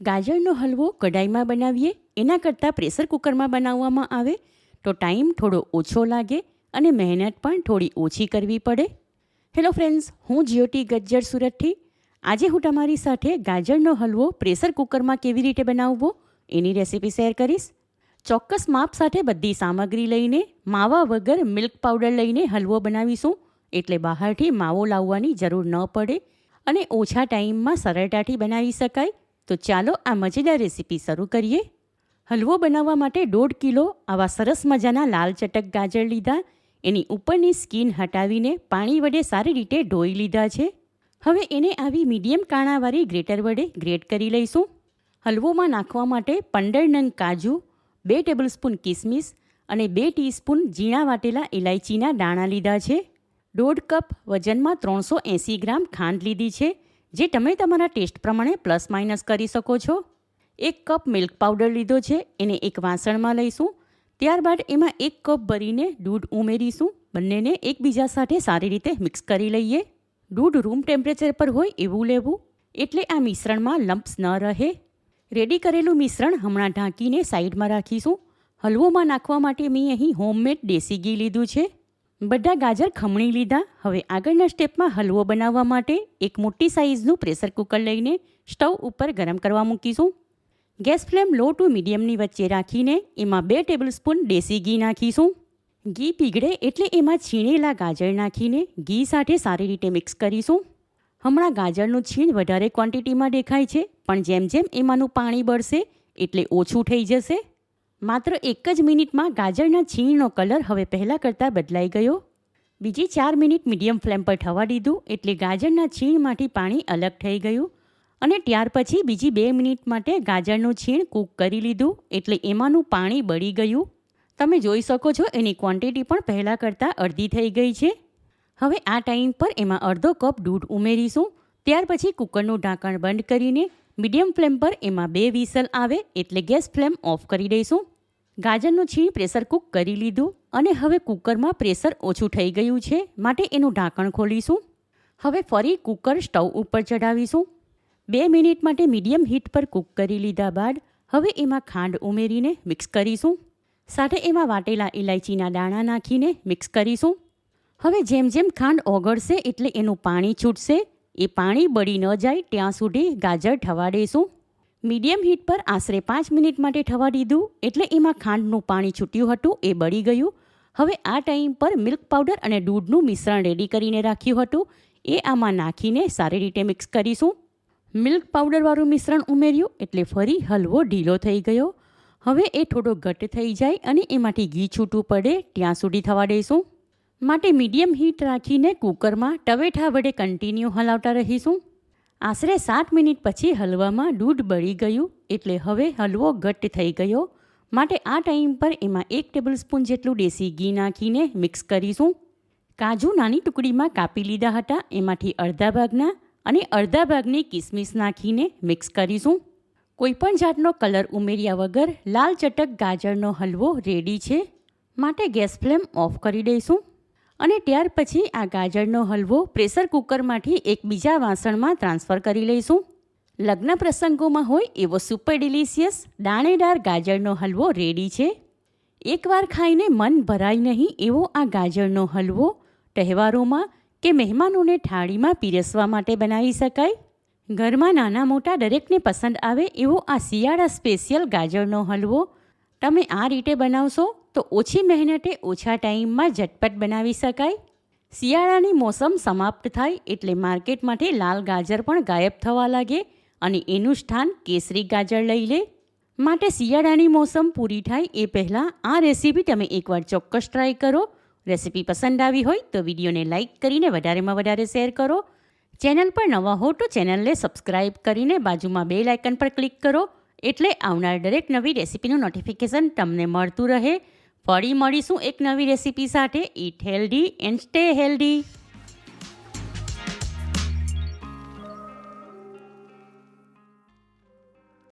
ગાજરનો હલવો કઢાઈમાં બનાવીએ. એના કરતાં પ્રેશર કુકરમાં બનાવવામાં આવે. તો ટાઈમ થોડો ઓછો લાગે અને મહેનત પણ થોડી ઓછી કરવી પડે. હેલો ફ્રેન્ડ્સ હું જ્યોતિ ગજ્જર સુરતથી. આજે હું તમારી સાથે ગાજરનો હલવો પ્રેશર કુકરમાં કેવી રીતે બનાવવો એની રેસીપી શેર કરીશ. ચોક્કસ માપ સાથે બધી સામગ્રી લઈને, માવા વગર મિલ્ક પાવડર લઈને હલવો બનાવીશું. એટલે બહારથી માવો લાવવાની જરૂર ન પડે અને ઓછા ટાઈમમાં સરળતાથી બનાવી શકાય. તો ચાલો આ મજેદાર રેસીપી શરૂ કરીએ. હલવો બનાવવા માટે દોઢ કિલો આવા સરસ મજાના લાલ ચટક ગાજર લીધા. એની ઉપરની સ્કીન હટાવીને પાણી વડે સારી રીતે ધોઈ લીધા છે. હવે એને આવી મીડિયમ કાણાવાળી ગ્રેટર વડે ગ્રેટ કરી લઈશું. હલવોમાં નાખવા માટે પંદર નંગ કાજુ, બે ટેબલસ્પૂન કિસમિસ અને બે ટીસ્પૂન ઝીણા વાટેલા ઇલાયચીના દાણા લીધા છે. દોઢ કપ વજનમાં ત્રણસો એંસી ગ્રામ ખાંડ લીધી છે. જે તમે તમારા ટેસ્ટ પ્રમાણે પ્લસ માઇનસ કરી શકો છો. એક કપ મિલ્ક પાવડર લીધો છે, એને એક વાસણમાં લઈશું. ત્યારબાદ એમાં એક કપ ભરીને દૂધ ઉમેરીશું. બંનેને એકબીજા સાથે સારી રીતે મિક્સ કરી લઈએ. દૂધ રૂમ ટેમ્પરેચર પર હોય એવું લેવું, એટલે આ મિશ્રણમાં લમ્પ્સ ન રહે. રેડી કરેલું મિશ્રણ હમણાં ઢાંકીને સાઈડમાં રાખીશું. હલવોમાં નાખવા માટે મેં અહીં હોમમેડ દેશી ઘી લીધું છે. બધા ગાજર ખમણી લીધા. હવે આગળના સ્ટેપમાં હલવો બનાવવા માટે એક મોટી સાઇઝનું પ્રેશર કુકર લઈને સ્ટવ ઉપર ગરમ કરવા મૂકીશું. ગેસ ફ્લેમ લો ટુ મીડિયમની વચ્ચે રાખીને એમાં બે ટેબલસ્પૂન દેશી ઘી નાખીશું. ઘી પીગળે એટલે એમાં છીણેલા ગાજર નાખીને ઘી સાથે સારી રીતે મિક્સ કરીશું. હમણાં ગાજરનું છીણ વધારે ક્વોન્ટિટીમાં દેખાય છે, પણ જેમ જેમ એમાંનું પાણી બળશે, એટલે ઓછું થઈ જશે. માત્ર એક જ મિનિટમાં ગાજરના છીણનો કલર હવે પહેલાં કરતાં બદલાઈ ગયો. બીજી ચાર મિનિટ મીડિયમ ફ્લેમ પર થવા દીધું એટલે ગાજરના છીણમાંથી પાણી અલગ થઈ ગયું. અને ત્યાર પછી બીજી બે મિનિટ માટે ગાજરનું છીણ કૂક કરી લીધું એટલે એમાંનું પાણી બળી ગયું. તમે જોઈ શકો છો એની ક્વોન્ટિટી પણ પહેલાં કરતાં અડધી થઈ ગઈ છે. હવે આ ટાઈમ પર એમાં અડધો કપ દૂધ ઉમેરીશું. ત્યાર પછી કુકરનું ઢાંકણ બંધ કરીને મીડિયમ ફ્લેમ પર એમાં બે વિસલ આવે એટલે ગેસ ફ્લેમ ઓફ કરી દઈશું. ગાજરનું છીણ પ્રેશર કૂક કરી લીધું અને હવે કુકરમાં પ્રેશર ઓછું થઈ ગયું છે માટે એનું ઢાંકણ ખોલીશું. હવે ફરી કુકર સ્ટવ ઉપર ચડાવીશું બે મિનિટ માટે મીડિયમ હીટ પર કૂક કરી લીધા બાદ હવે એમાં ખાંડ ઉમેરીને મિક્સ કરીશું. સાથે એમાં વાટેલા ઇલાયચીના દાણા નાખીને મિક્સ કરીશું. હવે જેમ જેમ ખાંડ ઓગળશે એટલે એનું પાણી છૂટશે. એ પાણી બળી ન જાય ત્યાં સુધી ગાજર દઈશું મીડિયમ હીટ પર આશરે પાંચ મિનિટ માટે થવા દીધું, એટલે એમાં ખાંડનું પાણી છૂટ્યું હતું, એ બળી ગયું. હવે આ ટાઈમ પર મિલ્ક પાવડર અને દૂધનું મિશ્રણ રેડી કરીને રાખ્યું હતું. એ આમાં નાખીને સારી રીતે મિક્સ કરીશું. મિલ્ક પાવડરવાળું મિશ્રણ ઉમેર્યું, એટલે ફરી હલવો ઢીલો થઈ ગયો. હવે એ થોડો ઘટ થઈ જાય અને એમાંથી ઘી છૂટું પડે, ત્યાં સુધી થવા દઈશું. માટે મીડિયમ હીટ રાખીને કુકરમાં ટવેઠા વડે કન્ટિન્યુ હલાવતા રહીશું. આશરે સાત મિનિટ પછી હલવામાં દૂધ બળી ગયું એટલે હવે હલવો ઘટ્ટ થઈ ગયો. માટે આ ટાઈમ પર એમાં એક ટેબલસ્પૂન જેટલું દેશી ઘી નાખીને મિક્સ કરીશું. કાજુ નાની ટુકડીમાં કાપી લીધા હતા, એમાંથી અડધા ભાગના અને અડધા ભાગની કિસમિસ નાખીને મિક્સ કરીશું. કોઈપણ જાતનો કલર ઉમેર્યા વગર લાલ ચટક ગાજરનો હલવો રેડી છે. માટે ગેસ ફ્લેમ ઓફ કરી દઈશું. અને ત્યાર પછી આ ગાજરનો હલવો પ્રેશર કુકરમાંથી એક બીજા વાસણમાં ટ્રાન્સફર કરી લઈશું. લગ્ન પ્રસંગોમાં હોય એવો સુપર ડિલિશિયસ, દાણેદાર ગાજરનો હલવો રેડી છે. એકવાર ખાઈને મન ભરાય નહીં એવો આ ગાજરનો હલવો તહેવારોમાં કે મહેમાનોને થાળીમાં પીરસવા માટે બનાવી શકાય. ઘરમાં નાના મોટા દરેકને પસંદ આવે એવો આ શિયાળા સ્પેશિયલ ગાજરનો હલવો તમે આ રીતે બનાવશો? તો ઓછી મહેનતે ઓછા ટાઈમમાં ઝટપટ બનાવી શકાય. શિયાળાની મોસમ સમાપ્ત થાય એટલે માર્કેટમાંથી લાલ ગાજર પણ ગાયબ થવા લાગે અને એનું સ્થાન કેસરી ગાજર લઈ લે. માટે શિયાળાની મોસમ પૂરી થાય એ પહેલાં આ રેસીપી તમે એકવાર ચોક્કસ ટ્રાય કરો. રેસીપી પસંદ આવી હોય તો વિડીયોને લાઇક કરીને વધારેમાં વધારે શેર કરો. ચેનલ પર નવા હો તો ચેનલને સબસ્ક્રાઇબ કરીને બાજુમાં બે લાઇકન પર ક્લિક કરો એટલે આવનાર દરેક નવી રેસીપીનું નોટિફિકેશન તમને મળતું રહે. ફરી મળીશું એક નવી રેસીપી સાથે. Eat healthy and stay healthy